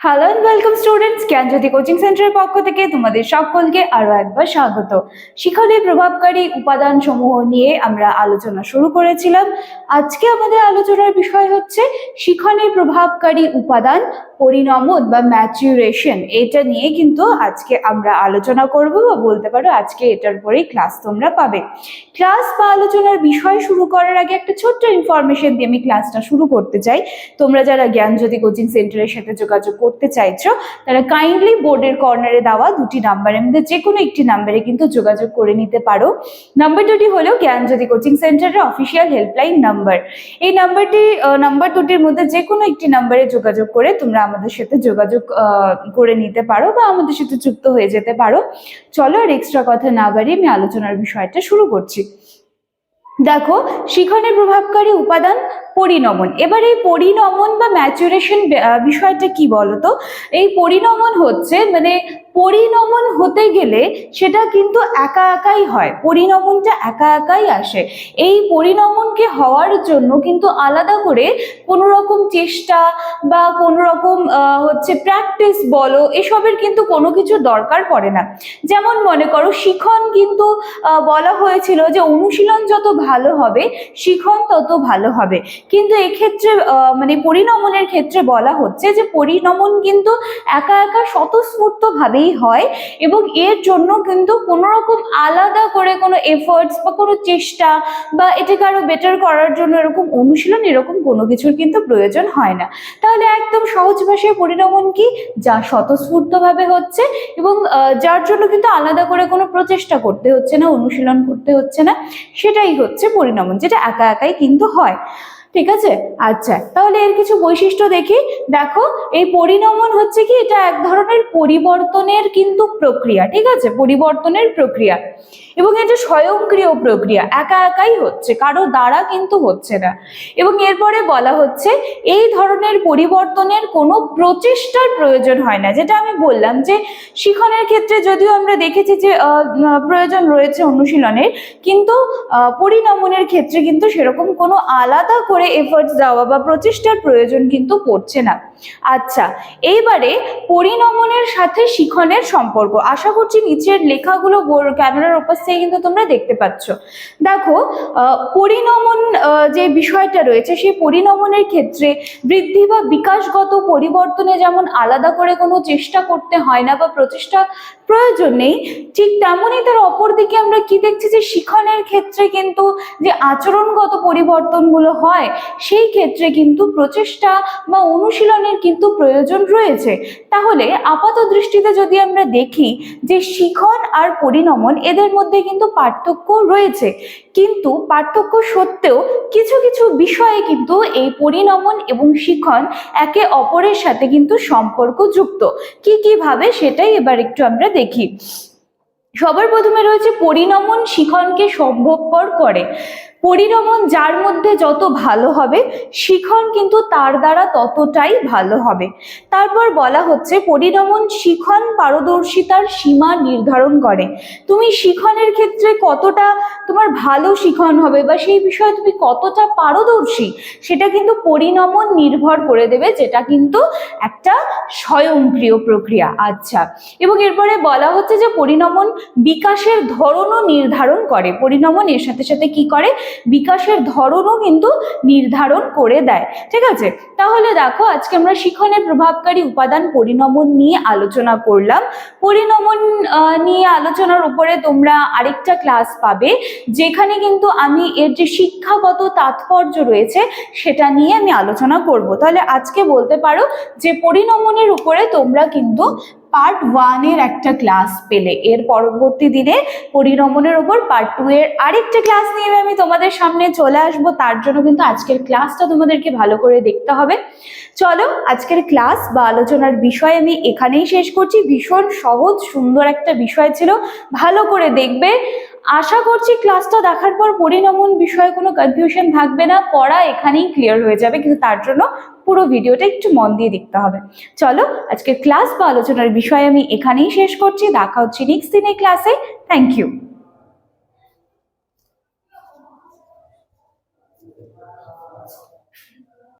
Hello and welcome students Gyanjyoti coaching সেন্টারের পক্ষ থেকে তোমাদের সকলকে আরও একবার স্বাগত। শিক্ষাদের প্রভাবকারী উপাদান সমূহ নিয়ে আমরা আলোচনা শুরু করেছিলাম। আজকে আমাদের আলোচনার বিষয় হচ্ছে শিখনের প্রভাবকারী উপাদান, পরিণমন বা ম্যাচুরেশন এটা নিয়ে কিন্তু আজকে আমরা আলোচনা করব বা বলতে পারো আজকে এটার পরেই ক্লাস তোমরা পাবে। ক্লাস বা আলোচনার বিষয় শুরু করার আগে একটা ছোট্ট ইনফরমেশন দিয়ে আমি ক্লাসটা শুরু করতে চাই। তোমরা যারা জ্ঞানজ্যোতি কোচিং সেন্টারের সাথে যোগাযোগ করতে চাইছো, তারা কাইন্ডলি বোর্ডের কর্নারে দেওয়া দুটি নাম্বারের মধ্যে যে কোনো একটি নাম্বারে কিন্তু যোগাযোগ করে নিতে পারো। নাম্বার দুটি হলো জ্ঞানজ্যোতি কোচিং সেন্টারের অফিসিয়াল হেল্পলাইন নাম্বার এই নাম্বারটি নাম্বার দুটির মধ্যে যে কোনো একটি নাম্বারে যোগাযোগ করে তোমরা আমাদের সাথে যোগাযোগ করে নিতে পারো বা আমাদের সাথে যুক্ত হয়ে যেতে পারো। চলো আর এক্সট্রা কথা না বাড়িয়ে আমি আলোচনার বিষয়টা শুরু করছি। দেখো, শিখনের প্রভাবকারী উপাদান পরিণমন। এবার এই পরিণমন বা ম্যাচুরেশন বিষয়টা কি বলতো? এই পরিণমন হচ্ছে মানে পরিণমন হতে গেলে সেটা কিন্তু একা একাই হয়। পরিণমনটা একা একাই আসে। এই পরিণমনকে হওয়ার জন্য কিন্তু আলাদা করে কোনো রকম চেষ্টা বা কোনো রকম হচ্ছে প্র্যাকটিস বলো, এসবের কিন্তু কোনো কিছু দরকার পড়ে না। যেমন মনে করো, শিখন কিন্তু বলা হয়েছিল যে অনুশীলন যত ভালো হবে, শিখন তত ভালো হবে। কিন্তু এক্ষেত্রে মানে পরিণমনের ক্ষেত্রে বলা হচ্ছে যে পরিণমন কিন্তু একা একা স্বতঃস্ফূর্ত ভাবেই হয় এবং এর জন্য কিন্তু কোনো রকম আলাদা করে কোনো এফোর্টস বা কোনো চেষ্টা বা এটাকে আরও বেটার করার জন্য এরকম অনুশীলন, এরকম কোনো কিছুর কিন্তু প্রয়োজন হয় না। তাহলে একদম সহজ ভাষায় পরিণমন কি? যা স্বতঃস্ফূর্তভাবে হচ্ছে এবং যার জন্য কিন্তু আলাদা করে কোনো প্রচেষ্টা করতে হচ্ছে না, অনুশীলন করতে হচ্ছে না, সেটাই হচ্ছে পরিণমন, যেটা একা একাই কিন্তু হয়। ঠিক আছে? আচ্ছা তাহলে এর কিছু বৈশিষ্ট্য দেখি। দেখো, এই পরিণমন হচ্ছে কি? এটা এক ধরনের পরিবর্তনের কিন্তু প্রক্রিয়া, ঠিক আছে? পরিবর্তনের প্রক্রিয়া। এবং এটা স্বয়ংক্রিয় প্রক্রিয়া, একা একাই হচ্ছে, কারও দ্বারা কিন্তু হচ্ছে না। এবং এরপরে বলা হচ্ছে, এই ধরনের পরিবর্তনের কোনো প্রচেষ্টার প্রয়োজন হয় না। যেটা আমি বললাম যে, শিখনের ক্ষেত্রে যদিও আমরা দেখেছি যে প্রয়োজন রয়েছে অনুশীলনের, কিন্তু পরিণমনের ক্ষেত্রে কিন্তু সেরকম কোনো আলাদা করে এফোর্টস দেওয়া বা প্রচেষ্টার প্রয়োজন কিন্তু পড়ছে না। আচ্ছা এইবারে পরিণমনের সাথে শিখনের সম্পর্ক। আশা করছি নিচের লেখাগুলো ক্যামেরার ওপাশ থেকে কিন্তু তোমরা দেখতে পাচ্ছ। দেখো পরিণমন যে বিষয়টা রয়েছে, সেই পরিণমনের ক্ষেত্রে বৃদ্ধি বা বিকাশগত পরিবর্তনে যেমন আলাদা করে কোনো চেষ্টা করতে হয় না বা প্রচেষ্টা প্রয়োজন নেই, ঠিক তেমনই তার অপর দিকে আমরা কি দেখছি যে শিখনের ক্ষেত্রে কিন্তু যে আচরণগত পরিবর্তনগুলো হয়, সেই ক্ষেত্রে কিন্তু প্রচেষ্টা বা অনুশীলনের কিন্তু প্রয়োজন রয়েছে। তাহলে আপাত দৃষ্টিতে যদি আমরা দেখি যে শিখন আর পরিণমন এদের মধ্যে কিন্তু পার্থক্য রয়েছে। কিন্তু পার্থক্য সত্ত্বেও কিছু কিছু বিষয়ে কিন্তু এই পরিণমন এবং শিখন একে অপরের সাথে কিন্তু সম্পর্কযুক্ত। কি, কীভাবে সেটাই এবার একটু আমরা দেখি। সবার প্রথমে রয়েছে পরিণমন শিখনকে সম্ভবপর করে। পরিণমন যার মধ্যে যত ভালো হবে, শিখন কিন্তু তার দ্বারা ততটাই ভালো হবে। তারপর বলা হচ্ছে পরিণমন শিখন পারদর্শিতার সীমা নির্ধারণ করে। তুমি শিখনের ক্ষেত্রে কতটা তোমার ভালো শিখন হবে বা সেই বিষয়ে তুমি কতটা পারদর্শী, সেটা কিন্তু পরিণমন নির্ভর করে দেবে, যেটা কিন্তু একটা স্বয়ংক্রিয় প্রক্রিয়া। আচ্ছা এবং এরপরে বলা হচ্ছে যে পরিণমন বিকাশের ধরনও নির্ধারণ করে। পরিণমন এর সাথে সাথে কি করে? বিকাশের ধরনও কিন্তু নির্ধারণ করে দেয়। ঠিক আছে? তাহলে দেখো, আজকে আমরা শিখনের প্রভাবকারী উপাদান পরিণমন নিয়ে আলোচনা করলাম। পরিণমন নিয়ে আলোচনার উপরে তোমরা আরেকটা ক্লাস পাবে, যেখানে কিন্তু আমি এর যে শিক্ষাগত তাৎপর্য রয়েছে, সেটা নিয়ে আমি আলোচনা করব। তাহলে আজকে বলতে পারো যে পরিণমনের উপরে তোমরা কিন্তু পার্ট ওয়ানের একটা ক্লাস পেলে। এর পরবর্তী দিনে পরিণমনের ওপর পার্ট টু এর আরেকটা ক্লাস নিয়ে আমি তোমাদের সামনে চলে আসব। তার জন্য কিন্তু আজকের ক্লাসটা তোমাদেরকে ভালো করে দেখতে হবে। চলো, আজকের ক্লাস বা আলোচনার বিষয় আমি এখানেই শেষ করছি। ভীষণ সহজ, সুন্দর একটা বিষয় ছিল। ভালো করে দেখবে। আশা করছি ক্লাসটা দেখার পর পরিণমন বিষয়ে কোনো কনফিউশন থাকবে না, পড়া এখানেই ক্লিয়ার হয়ে যাবে, কিন্তু তার জন্য পুরো ভিডিওটা একটু মন দিয়ে দেখতে হবে। চলো আজকে ক্লাস বা আলোচনার বিষয়ে আমি এখানেই শেষ করছি, দেখা হচ্ছে নেক্সট দিনের ক্লাসে থ্যাংক ইউ